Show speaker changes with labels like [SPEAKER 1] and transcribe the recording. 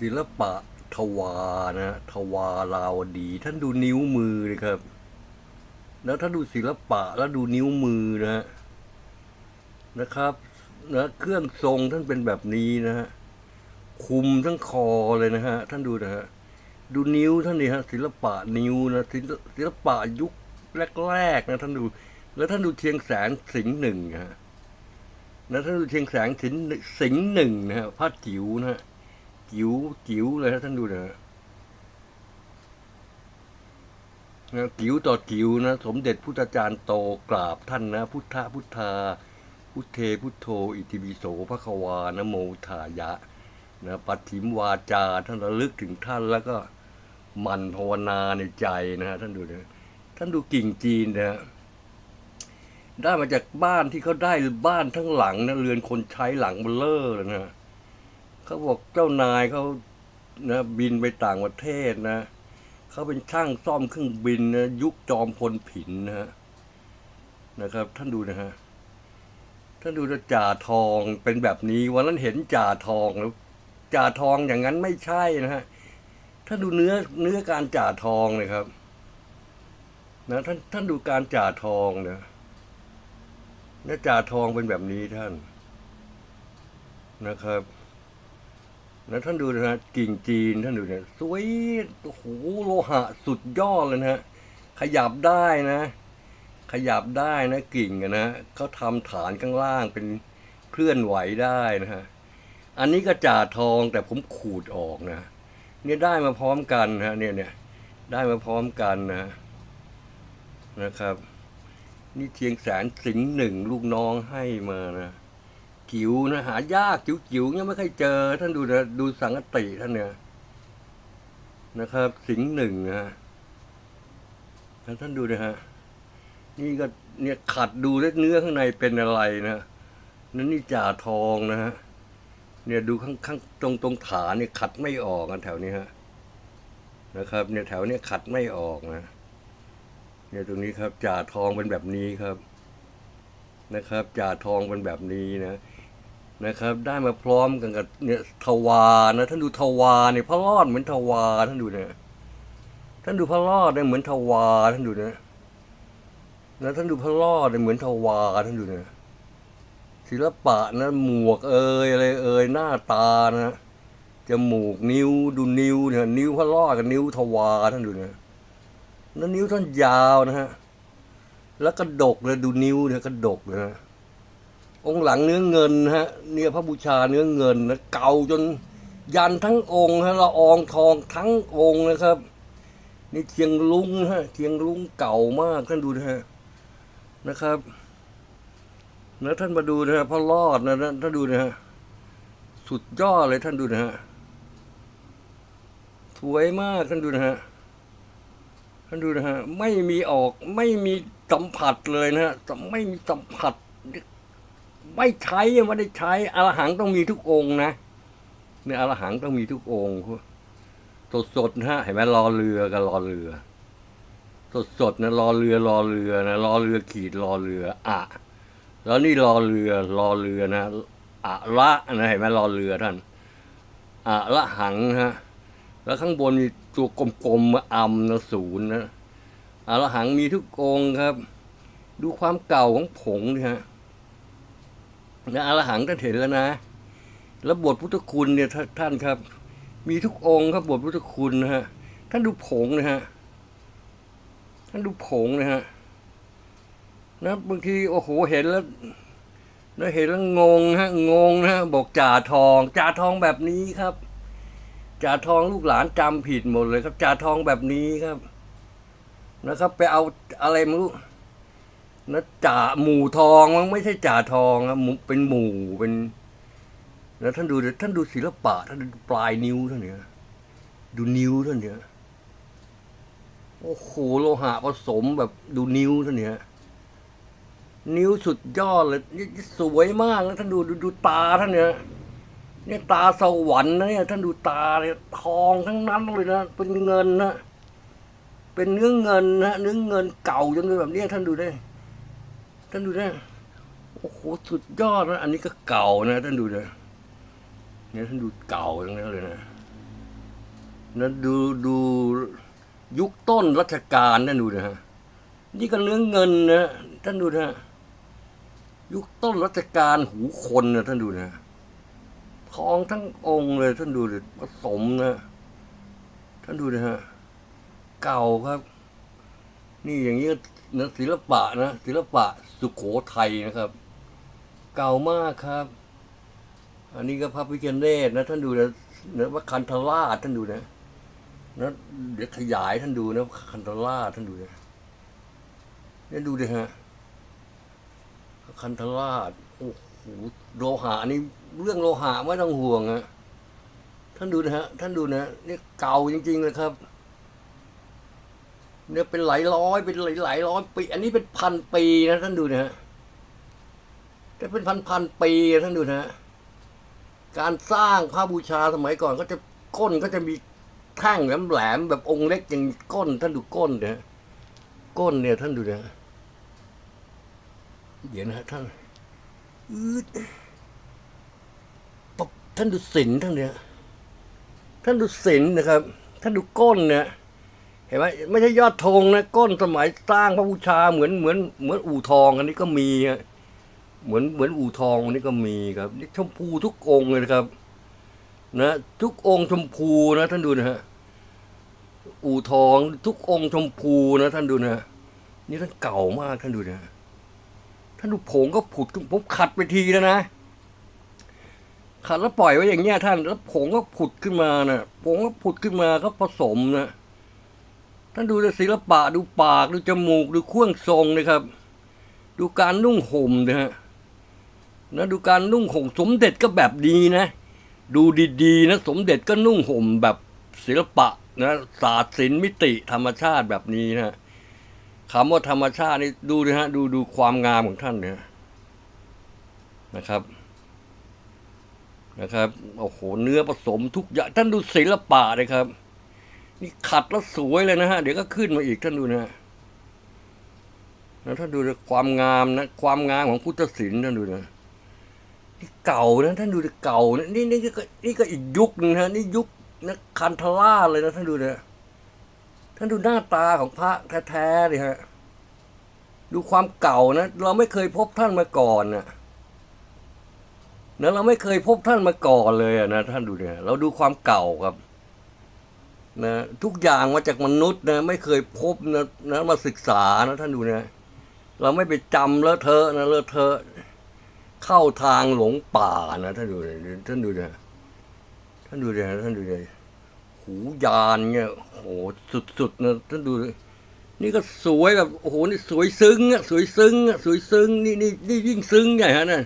[SPEAKER 1] ศิลปะทวานะทวาราวดี ท่านดูนิ้วมือเลยครับ แล้วถ้าดูศิลปะแล้วดูนิ้วมือนะฮะนะครับนะเครื่องทรงท่านเป็นแบบนี้นะฮะคุมทั้งคอเลยนะฮะ ท่านดูนะฮะดูนิ้วท่านนี่ฮะศิลปะนิ้วนะศิลปะยุคแรกๆนะท่านดู แล้วท่านดูเชียงแสนสิงหนึ่งฮะแล้วท่านดูเชียงแสนสิงห์สิงหนึ่งนะฮะพระจิ๋วนะฮะ จิ๋วจิ๋วเลยนะท่านดูนะนะจิ๋วต่อจิ๋วนะ สมเด็จพุทธจารย์โตกราบท่านนะ พุทธพุทธา พุทเทพุทโธ อิติปิโสพระควานะโมทายะนะปัจฉิมวาจาท่านระลึกถึงท่านแล้วก็มันภาวนาในใจนะฮะท่านดูนะท่านดูกิ่งจีนนะฮะได้มาจากบ้านที่เขาได้บ้านทั้งหลังนะเรือนคนใช้หลังเบลเลอร์นะ เขาบอกเจ้านายเขานะบินไปต่างประเทศนะเขาเป็นช่างซ่อมเครื่องบินนะยุคจอมพลผินนะฮะนะครับ ท่านดูนะฮะท่านดูนะจ่าทองเป็นแบบนี้วันนั้นเห็นจ่าทองแล้วจ่าทองอย่างนั้นไม่ใช่นะฮะท่านดูเนื้อเนื้อการจ่าทองเลยครับนะท่านท่านดูการจ่าทองนะเนื้อจ่าทองเป็นแบบนี้ท่านนะครับ แล้วท่านดูนะฮะกิ่งจีนท่านดูเนี่ยสวยโอ้โหโลหะสุดยอดเลยนะฮะขยับได้นะ ขยับได้นะกิ่งนะเขาทำฐานข้างล่างเป็นเคลื่อนไหวได้นะฮะอันนี้ก็จ่าทองแต่ผมขูดออกนะเนี่ยได้มาพร้อมกันนะฮะเนี่ยเนี่ยได้มาพร้อมกันนะนะครับ นี่เชียงแสนสิงหนึ่งลูกน้องให้มานะ จิ๋วนะหายากจิ๋วจิ๋วๆเนี่ยไม่เคยเจอ ท่านดูนะดูสังกติท่านเนี่ยนะครับ สิงหนึ่งนะฮะท่านดูนะฮะนี่ก็เนี่ยขัดดูเนื้อข้างในเป็นอะไรนะนั่นนี่จ่าทองนะฮะเนี่ยดูข้างข้างตรงตรงฐานเนี่ยขัดไม่ออกกันแถวนี้ฮะนะครับ เนี่ยแถวเนี้ยขัดไม่ออกนะเนี่ยตรงนี้ครับจ่าทองเป็นแบบนี้ครับนะครับจ่าทองเป็นแบบนี้นะ นะครับ ได้มาพร้อมกันกับเนี่ยทวานะท่านดูทวาเนี่ยพระรอดเหมือนทวาท่านดูเนี่ยท่านดูพระรอดเนี่ยเหมือนทวาท่านดูเนะนะท่านดูพระรอดเนี่ยเหมือนทวาท่านดูเนี่ยศิลปะนะหมวกเอยอะไรเอยหน้าตานะจมูกนิ้วดูนิ้วเนี่ยนิ้วพระรอดกับนิ้วทวาท่านดูเนี่ยแล้วนิ้วท่านยาวนะฮะแล้วกระดกเลยดูนิ้วเนี่ยกระดกเลยนะ องค์หลังเนื้อเงินฮะเนี่ยพระบูชาเนื้อเงินนะเก่าจนยันทั้งองค์ฮะละอองทองทั้งองค์นะครับ นี่เทียงลุงฮะเทียงลุงเก่ามากท่านดูนะฮะนะครับแล้วท่านมาดูนะฮะพระรอดนะนะท่านดูนะฮะสุดยอดเลยท่านดูนะฮะสวยมากท่านดูนะฮะท่านดูนะฮะไม่มีออกไม่มีสัมผัสเลยนะฮะไม่มีสัมผัส ไม่ใช้ไม่ได้ใช้อรหังต้องมีทุกองค์นะเนี่ยอรหังต้องมีทุกองค์สดสดนะฮะเห็นไหมรอเรือกับรอเรือ สดสดนะรอเรือรอเรือนะรอเรือขีดรอเรืออะแล้วนี่รอเรือรอเรือนะอะละนะเห็นไหมรอเรือท่านอะละหังฮะแล้วข้างบนมีตัวกลมๆอัมนะศูนย์นะอรหังมีทุกองค์ครับ ดูความเก่าของผงนี่ฮะ นะอรหังท่านเห็นแล้วนะ แล้วบทพุทธคุณเนี่ยท่านครับ มีทุกองค์ครับบทพุทธคุณนะฮะท่านดูผงนะฮะท่านดูผงนะฮะนะบางทีโอ้โหเห็นแล้วแล้วเห็นแล้วงงฮะงงนะฮะบอกจ่าทองจ่าทองแบบนี้ครับจ่าทองลูกหลานจำผิดหมดเลยครับจ่าทองแบบนี้ครับ นะครับ ไปเอาอะไรไม่รู้ นะจ่าหมู่ทองมันไม่ใช่จ่าทองครับเป็นหมู่เป็น แล้วท่านดูท่านดูศิลปะท่านดูปลายนิ้วท่านเนี่ยดูนิ้วท่านเนี่ยโอ้โหโลหะผสมแบบดูนิ้วท่านเนี่ยนิ้วสุดยอดเลยสวยมากนะท่านดูดูดูตาท่านเนี่ยเนี่ยตาสวรรค์นะเนี่ยท่านดูตาเนี่ยทองทั้งนั้นเลยนะเป็นเงินนะเป็นเนื้อเงินนะเนื้อเงินเก่าจนเป็นแบบนี้ท่านดูได้ ท่านดูได้โอ้โหสุดยอดนะอันนี้ก็เก่านะท่านดูนะเนี่ยท่านดูเก่าทั้งนั้นเลยนะนะดูดูยุคต้นรัชกาลนั่นดูนะฮะนี่ก็เนื้อเงินนะท่านดูนะฮะยุคต้นรัชกาลหูคนนะท่านดูนะทองทั้งองค์เลยท่านดูดิผสมนะท่านดูนะฮะเก่าครับ นี่อย่างนี้ นะศิลปะนะศิลปะสุโขทัยนะครับ เก่ามากครับ อันนี้ก็พระพิฆเนศนะ ท่านดูนะนะว่าคันธราชท่านดูนะนะเดี๋ยวขยายท่านดูนะคันธราชท่านดูนะเนี่ยดูดิฮะคันธราชโอ้โหโลหะนี่เรื่องโลหะไม่ต้องห่วงอะท่านดูนะฮะท่านดูนะนี่เก่าจริง ๆ เลยครับ เนี่ยเป็นหลายร้อยเป็นหลายหลายร้อยปี อันนี้เป็นพันปีนะท่านดูนะฮะแต่เป็นพันพันปีนะท่านดูนะฮะการสร้างพระบูชาสมัยก่อนก็จะก้นก็จะมีแท่งแหลมแหลมแบบองค์เล็กอย่างก้น ท่านดูก้นเนี่ยก้นเนี่ยท่านดูนะเดี๋ยวนะฮะท่านอืดปกท่านดูศิลท่านเนี่ยท่านดูศิลนะครับ ท่านดูก้นเนี่ย เห็นไหมไม่ใช่ยอดธงนะก้นสมัยสร้างพระบูชาเหมือนเหมือนเหมือนอู่ทองอันนี้ก็มีเหมือนเหมือนอู่ทองอันนี้ก็มีครับนี่ชมพูทุกองค์เลยนะครับ นะทุกองค์ชมพูนะ ท่านดูนะฮะอู่ทองทุกองค์ชมพูนะ ท่านดูนะนี่ท่านเก่ามากท่านดูนะท่านดูผงก็ผุดขึ้นผมขัดไปทีแล้วนะขัดแล้วปล่อยไว้อย่างเงี้ยท่านแล้วผงก็ผุดขึ้นมานะผงก็ผุดขึ้นมาก็ผสมนะ ท่านดูศิลปะดูปากดูจมูกดูเครื่องทรงนะครับ ดูการนุ่งห่มนะฮะนะดูการนุ่งห่มสมเด็จก็แบบนี้นะ ดูดีๆนะสมเด็จก็นุ่งห่มแบบศิลปะนะศาสตร์ศิลป์มิติธรรมชาติแบบนี้นะคำว่าธรรมชาตินี่ดูนะฮะดูดูความงามของท่านเนี่ยนะครับนะครับโอ้โหเนื้อผสมทุกอย่างท่านดูศิลปะเลยครับ นี่ขัดแล้วสวยเลยนะฮะ เดี๋ยวก็ขึ้นมาอีกท่านดูนะนะท่านดูความงามนะ ความงามของพุทธศิลป์ท่านดูนะนี่เก่านะท่านดูดิเก่านะนี่นี่ก็นี่ก็อีกยุคนึงนะนี่ยุคนะคันธราเลยนะท่านดูนะท่านดูหน้าตาของพระแท้ๆเลยฮะดูความเก่านะ เราไม่เคยพบท่านมาก่อนนะนะเราไม่เคยพบท่านมาก่อนเลยนะท่านดูเนี่ย เราดูความเก่าครับ นะทุกอย่างมาจากมนุษย์นะไม่เคยพบนะนะมาศึกษานะท่านดูนะเราไม่ไปจำเลอะเทอะนะเลอะเทอะเข้าทางหลงป่านะท่านดูนะท่านดูนะท่านดูนะท่านดูนะหูยานเนี่ยโอ้โหสุดๆนะท่านดูนะนี่ก็สวยแบบโอ้โหนี่สวยซึ้งอะสวยซึ้งอะสวยซึ้งนี่นี่นี่ยิ่งซึ้งใหญ่ฮะนะ